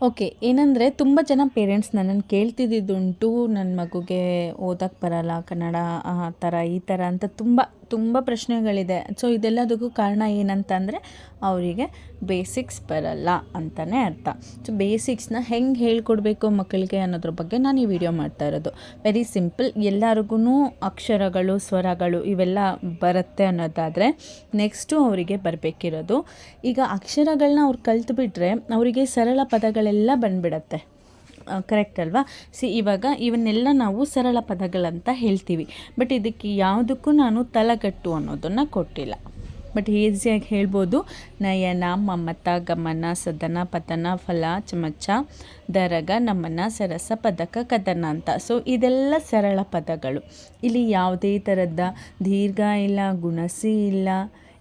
Okay, ಏನಂದರೆ ತುಂಬ ಜನ ಪೇರೆಂಟ್ಸ್ ನನ್ನನ್ನು ಕೇಳ್ತಿದ್ದಿದ್ದುಂಟು ನನ್ನ ಮಗುಗೆ ಓದಕ್ಕೆ ಬರಲ್ಲ, ಕನ್ನಡ, ಆ ಥರ ಈ ಥರ ಅಂತ ತುಂಬ ತುಂಬ ಪ್ರಶ್ನೆಗಳಿದೆ. ಸೊ ಇದೆಲ್ಲದಕ್ಕೂ ಕಾರಣ ಏನಂತಂದರೆ, ಅವರಿಗೆ ಬೇಸಿಕ್ಸ್ ಬರಲ್ಲ ಅಂತಲೇ ಅರ್ಥ. ಸೊ ಬೇಸಿಕ್ಸ್ನ ಹೆಂಗೆ ಹೇಳ್ಕೊಡ್ಬೇಕು ಮಕ್ಕಳಿಗೆ ಅನ್ನೋದ್ರ ಬಗ್ಗೆ ನಾನು ಈ ವಿಡಿಯೋ ಮಾಡ್ತಾ ಇರೋದು. ವೆರಿ ಸಿಂಪಲ್ ಎಲ್ಲರಿಗೂ ಅಕ್ಷರಗಳು, ಸ್ವರಗಳು ಇವೆಲ್ಲ ಬರುತ್ತೆ ಅನ್ನೋದಾದರೆ ನೆಕ್ಸ್ಟು ಅವರಿಗೆ ಬರಬೇಕಿರೋದು. ಈಗ ಅಕ್ಷರಗಳನ್ನ ಅವ್ರು ಕಲ್ತುಬಿಟ್ರೆ, ಅವರಿಗೆ ಸರಳ ಪದಗಳೆಲ್ಲ ಬಂದ್ಬಿಡತ್ತೆ. ಕರೆಕ್ಟ್ ಅಲ್ವಾ? ಸಿ ಇವಾಗ ಇವನ್ನೆಲ್ಲ ನಾವು ಸರಳ ಪದಗಳಂತ ಹೇಳ್ತೀವಿ. ಬಟ್ ಇದಕ್ಕೆ ಯಾವುದಕ್ಕೂ ನಾನು ತಲಗಟ್ಟು ಅನ್ನೋದನ್ನು ಕೊಟ್ಟಿಲ್ಲ. ಬಟ್ ಈಸಿಯಾಗಿ ಹೇಳ್ಬೋದು. ನಯನ, ಮಮತ, ಗಮನ, ಸದನ, ಪತನ, ಫಲ, ಚಮಚ, ದರಗ, ನಮನ, ಸರಸ, ಪದಕ, ಕದನ ಅಂತ. ಸೊ ಇದೆಲ್ಲ ಸರಳ ಪದಗಳು. ಇಲ್ಲಿ ಯಾವುದೇ ಥರದ ದೀರ್ಘ ಇಲ್ಲ, ಗುಣಸಿ ಇಲ್ಲ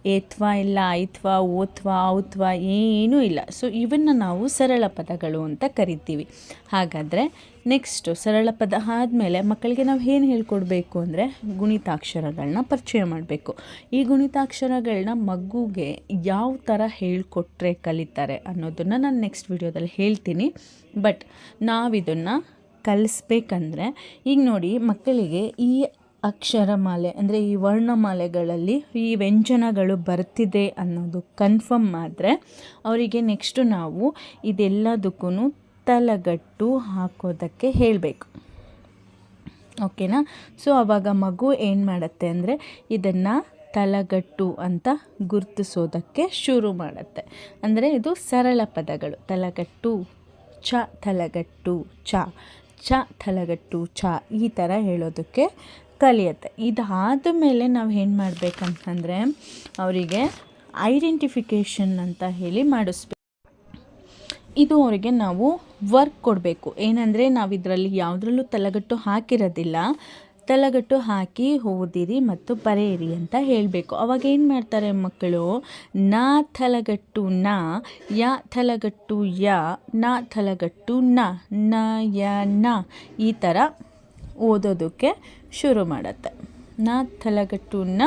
ಏತ್ವ ಇಲ್ಲ, ಐತ್ವ, ಓತ್ವಾ, ಔತ್ವ ಏನೂ ಇಲ್ಲ. ಸೊ ಇವನ್ನು ನಾವು ಸರಳ ಪದಗಳು ಅಂತ ಕರಿತೀವಿ. ಹಾಗಾದರೆ ನೆಕ್ಸ್ಟು ಸರಳ ಪದ ಆದಮೇಲೆ ಮಕ್ಕಳಿಗೆ ನಾವು ಏನು ಹೇಳ್ಕೊಡ್ಬೇಕು ಅಂದರೆ ಗುಣಿತಾಕ್ಷರಗಳನ್ನ ಪರಿಚಯ ಮಾಡಬೇಕು. ಈ ಗುಣಿತಾಕ್ಷರಗಳನ್ನ ಮಗುಗೆ ಯಾವ ಥರ ಹೇಳ್ಕೊಟ್ರೆ ಕಲಿತಾರೆ ಅನ್ನೋದನ್ನು ನಾನು ನೆಕ್ಸ್ಟ್ ವಿಡಿಯೋದಲ್ಲಿ ಹೇಳ್ತೀನಿ. ಬಟ್ ನಾವಿದನ್ನು ಕಲಿಸ್ಬೇಕಂದ್ರೆ, ಈಗ ನೋಡಿ ಮಕ್ಕಳಿಗೆ ಈ ಅಕ್ಷರಮಾಲೆ, ಅಂದರೆ ಈ ವರ್ಣಮಾಲೆಗಳಲ್ಲಿ ಈ ವ್ಯಂಜನಗಳು ಬರ್ತಿದೆ ಅನ್ನೋದು ಕನ್ಫರ್ಮ್ ಆದರೆ ಅವರಿಗೆ ನೆಕ್ಸ್ಟು ನಾವು ಇದೆಲ್ಲದಕ್ಕೂ ತಲೆಗಟ್ಟು ಹಾಕೋದಕ್ಕೆ ಹೇಳಬೇಕು. ಓಕೆನಾ ಸೊ ಆವಾಗ ಮಗು ಏನು ಮಾಡುತ್ತೆ ಅಂದರೆ ಇದನ್ನು ತಲಗಟ್ಟು ಅಂತ ಗುರುತಿಸೋದಕ್ಕೆ ಶುರು ಮಾಡುತ್ತೆ. ಅಂದರೆ ಇದು ಸರಳ ಪದಗಳು. ತಲಗಟ್ಟು, ಚ ತಲಗಟ್ಟು, ಚ ಚ, ತಲಗಟ್ಟು, ಚ, ಈ ಥರ ಹೇಳೋದಕ್ಕೆ ಕಲಿಯುತ್ತೆ. ಇದಾದ ಮೇಲೆ ನಾವು ಏನು ಮಾಡಬೇಕಂತಂದರೆ ಅವರಿಗೆ ಐಡೆಂಟಿಫಿಕೇಷನ್ ಅಂತ ಹೇಳಿ ಮಾಡಿಸ್ಬೇಕು. ಇದು ಅವರಿಗೆ ನಾವು ವರ್ಕ್ ಕೊಡಬೇಕು. ಏನಂದರೆ ನಾವು ಇದರಲ್ಲಿ ಯಾವುದ್ರಲ್ಲೂ ತಲೆಗಟ್ಟು ಹಾಕಿರೋದಿಲ್ಲ. ತಲೆಗಟ್ಟು ಹಾಕಿ ಓದಿರಿ ಮತ್ತು ಬರೆಯಿರಿ ಅಂತ ಹೇಳಬೇಕು. ಅವಾಗ ಏನು ಮಾಡ್ತಾರೆ ಮಕ್ಕಳು? ನ ತಲೆಗಟ್ಟು ನ, ಯ ತಲೆಗಟ್ಟು ಯ, ನ ತಲೆಗಟ್ಟು ನ ನ, ಯ, ನ ಈ ಥರ ಓದೋದಕ್ಕೆ ಶುರು ಮಾಡುತ್ತೆ. ನಾ ತಲೆಗಟ್ಟು ನ,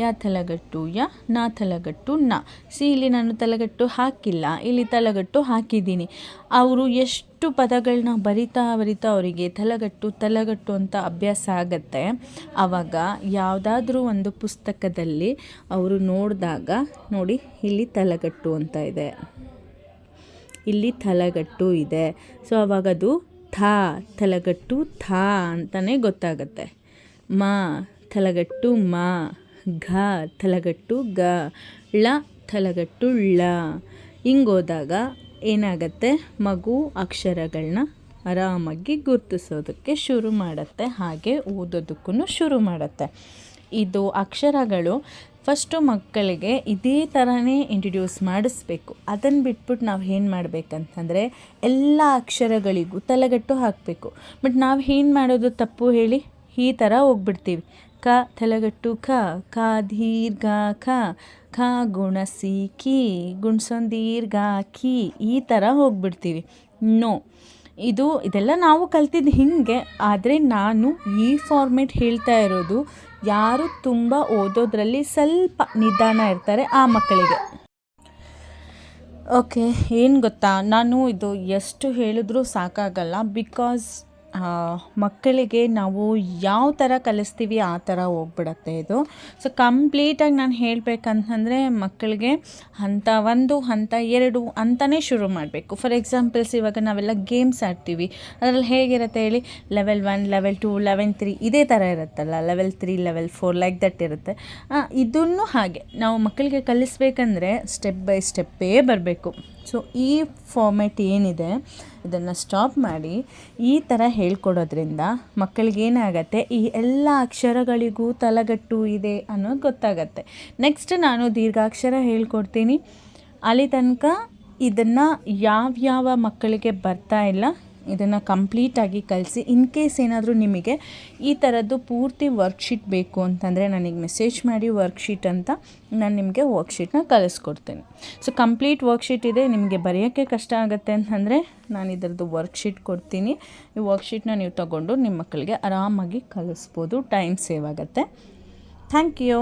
ಯಾ ತಲೆಗಟ್ಟು ಯ, ನಾ ತಲೆಗಟ್ಟು ನ. ಸಿ, ಇಲ್ಲಿ ನಾನು ತಲೆಗಟ್ಟು ಹಾಕಿಲ್ಲ, ಇಲ್ಲಿ ತಲೆಗಟ್ಟು ಹಾಕಿದ್ದೀನಿ. ಅವರು ಎಷ್ಟು ಪದಗಳನ್ನ ಬರಿತಾ ಬರಿತಾ ಅವರಿಗೆ ತಲೆಗಟ್ಟು ತಲೆಗಟ್ಟು ಅಂತ ಅಭ್ಯಾಸ ಆಗತ್ತೆ. ಆವಾಗ ಯಾವುದಾದ್ರೂ ಒಂದು ಪುಸ್ತಕದಲ್ಲಿ ಅವರು ನೋಡಿದಾಗ, ನೋಡಿ, ಇಲ್ಲಿ ತಲೆಗಟ್ಟು ಅಂತ ಇದೆ. ಇಲ್ಲಿ ತಲೆಗಟ್ಟು ಇದೆ. ಸೊ, ಅವಾಗದು ಥಾ, ತಲೆಗಟ್ಟು ಥಾ ಅಂತಲೇ ಗೊತ್ತಾಗತ್ತೆ. ಮಾ, ತಲೆಗಟ್ಟು ಮಾ, ಘ, ತಲೆಗಟ್ಟು ಗ, ಳ, ತಲೆಗಟ್ಟು ಳ. ಹಿಂಗೋದಾಗ ಏನಾಗತ್ತೆ? ಮಗು ಅಕ್ಷರಗಳನ್ನ ಆರಾಮಾಗಿ ಗುರ್ತಿಸೋದಕ್ಕೆ ಶುರು ಮಾಡುತ್ತೆ. ಹಾಗೆ ಓದೋದಕ್ಕೂ ಶುರು ಮಾಡುತ್ತೆ. ಇದು ಅಕ್ಷರಗಳು ಫಸ್ಟು ಮಕ್ಕಳಿಗೆ ಇದೇ ಥರನೇ ಇಂಟ್ರಡ್ಯೂಸ್ ಮಾಡಿಸ್ಬೇಕು. ಅದನ್ನು ಬಿಟ್ಬಿಟ್ಟು ನಾವು ಏನು ಮಾಡಬೇಕಂತಂದರೆ ಎಲ್ಲ ಅಕ್ಷರಗಳಿಗೂ ತಲೆಗಟ್ಟು ಹಾಕಬೇಕು. ಬಟ್ ನಾವು ಏನು ಮಾಡೋದು ತಪ್ಪು ಹೇಳಿ? ಈ ಥರ ಹೋಗ್ಬಿಡ್ತೀವಿ. ಕ, ತಲೆಗಟ್ಟು ಖ ಕ ದೀರ್ಘ, ಖ ಖ ಗುಣಸಿ ಕಿ, ಗುಣ್ಸೊಂದು, ದೀರ್ಘ, ಕಿ, ಈ ಥರ ಹೋಗ್ಬಿಡ್ತೀವಿ. ನೋ. ಇದು, ಇದೆಲ್ಲ ನಾವು ಕಲ್ತಿದ್ದು ಹಿಂಗೆ, ಆದರೆ ನಾನು ಈ ಫಾರ್ಮೆಟ್ ಹೇಳ್ತಾ ಇರೋದು ಯಾರು ತುಂಬ ಓದೋದ್ರಲ್ಲಿ ಸ್ವಲ್ಪ ನಿಧಾನ ಇರ್ತಾರೆ ಆ ಮಕ್ಕಳಿಗೆ. ಓಕೆ, ಏನು ಗೊತ್ತಾ? ನಾನು ಇದು ಎಷ್ಟು ಹೇಳಿದ್ರೂ ಸಾಕಾಗಲ್ಲ ಬಿಕಾಸ್ ಮಕ್ಕಳಿಗೆ ನಾವು ಯಾವ ಥರ ಕಲಿಸ್ತೀವಿ ಆ ಥರ ಹೋಗ್ಬಿಡತ್ತೆ ಇದು. ಸೊ ಕಂಪ್ಲೀಟಾಗಿ ನಾನು ಹೇಳಬೇಕಂತಂದರೆ ಮಕ್ಕಳಿಗೆ ಹಂತ ಒಂದು, ಹಂತ ಎರಡು ಅಂತಲೇ ಶುರು ಮಾಡಬೇಕು. ಫಾರ್ ಎಕ್ಸಾಂಪಲ್ಸ್ ಇವಾಗ ನಾವೆಲ್ಲ ಗೇಮ್ಸ್ ಆಡ್ತೀವಿ. ಅದರಲ್ಲಿ ಹೇಗಿರುತ್ತೆ ಹೇಳಿ? Level one level two level three ಇದೇ ಥರ ಇರುತ್ತಲ್ಲ? Level three level four like that ಇರುತ್ತೆ. ಇದನ್ನು ಹಾಗೆ ನಾವು ಮಕ್ಕಳಿಗೆ ಕಲಿಸ್ಬೇಕಂದ್ರೆ ಸ್ಟೆಪ್ ಬೈ ಸ್ಟೆಪ್ಪೇ ಬರಬೇಕು. ಸೊ ಈ ಫಾರ್ಮೆಟ್ ಏನಿದೆ, ಇದನ್ನು ಸ್ಟಾಪ್ ಮಾಡಿ, ಈ ಥರ ಹೇಳ್ಕೊಡೋದ್ರಿಂದ ಮಕ್ಕಳಿಗೆ ಏನಾಗತ್ತೆ ಈ ಎಲ್ಲ ಅಕ್ಷರಗಳಿಗೂ ತಲೆಗಟ್ಟು ಇದೆ ಅನ್ನೋದು ಗೊತ್ತಾಗತ್ತೆ. ನೆಕ್ಸ್ಟ್ ನಾನು ದೀರ್ಘಾಕ್ಷರ ಹೇಳ್ಕೊಡ್ತೀನಿ. ಅಲ್ಲಿ ತನಕ ಇದನ್ನು ಯಾವ್ಯಾವ ಮಕ್ಕಳಿಗೆ ಬರ್ತಾ ಇಲ್ಲ ಇದನ್ನು ಕಂಪ್ಲೀಟಾಗಿ ಕಲಿಸಿ, ಇನ್ ಕೇಸ್ ಏನಾದರೂ ನಿಮಗೆ ಈ ಥರದ್ದು ಪೂರ್ತಿ ವರ್ಕ್ಶೀಟ್ ಬೇಕು ಅಂತಂದರೆ ನನಗೆ ಮೆಸೇಜ್ ಮಾಡಿ ವರ್ಕ್ಶೀಟ್ ಅಂತ ನಾನು ನಿಮಗೆ ವರ್ಕ್ಶೀಟ್ನ ಕಳಿಸ್ಕೊಡ್ತೇನೆ. ಸೊ ಕಂಪ್ಲೀಟ್ ವರ್ಕ್ಶೀಟ್ ಇದೆ, ನಿಮಗೆ ಬರೆಯೋಕ್ಕೆ ಕಷ್ಟ ಆಗುತ್ತೆ ಅಂತಂದರೆ ನಾನು ಇದರದ್ದು ವರ್ಕ್ಶೀಟ್ ಕೊಡ್ತೀನಿ. ಈ ವರ್ಕ್ಶೀಟ್ನ ನೀವು ತಗೊಂಡು ನಿಮ್ಮ ಮಕ್ಕಳಿಗೆ ಆರಾಮಾಗಿ ಕಲಿಸ್ಬೋದು, ಟೈಮ್ ಸೇವ್ ಆಗುತ್ತೆ. Thank you.